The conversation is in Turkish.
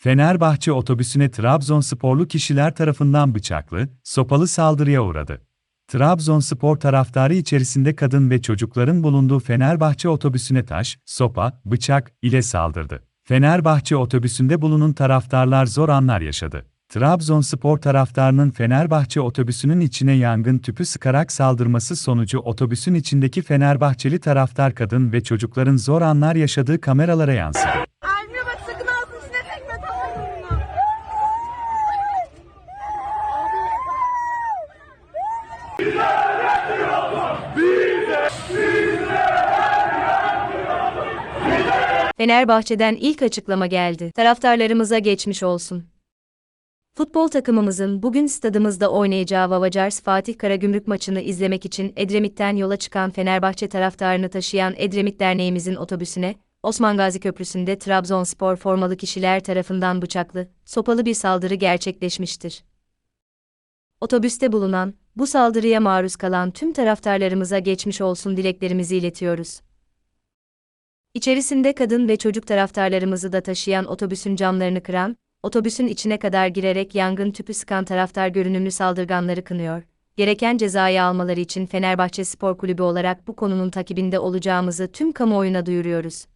Fenerbahçe otobüsüne Trabzonsporlu kişiler tarafından bıçaklı, sopalı saldırıya uğradı. Trabzonspor taraftarı içerisinde kadın ve çocukların bulunduğu Fenerbahçe otobüsüne taş, sopa, bıçak ile saldırdı. Fenerbahçe otobüsünde bulunan taraftarlar zor anlar yaşadı. Trabzonspor taraftarının Fenerbahçe otobüsünün içine yangın tüpü sıkarak saldırması sonucu otobüsün içindeki Fenerbahçeli taraftar kadın ve çocukların zor anlar yaşadığı kameralara yansıdı. Fenerbahçe'den ilk açıklama geldi. Taraftarlarımıza geçmiş olsun. Futbol takımımızın bugün stadımızda oynayacağı Vavacars Fatih Karagümrük maçını izlemek için Edremit'ten yola çıkan Fenerbahçe taraftarını taşıyan Edremit Derneğimizin otobüsüne, Osman Gazi Köprüsü'nde Trabzonspor formalı kişiler tarafından bıçaklı, sopalı bir saldırı gerçekleşmiştir. Otobüste bulunan, bu saldırıya maruz kalan tüm taraftarlarımıza geçmiş olsun dileklerimizi iletiyoruz. İçerisinde kadın ve çocuk taraftarlarımızı da taşıyan otobüsün camlarını kıran, otobüsün içine kadar girerek yangın tüpü sıkan taraftar görünümlü saldırganları kınıyor. Gereken cezayı almaları için Fenerbahçe Spor Kulübü olarak bu konunun takibinde olacağımızı tüm kamuoyuna duyuruyoruz.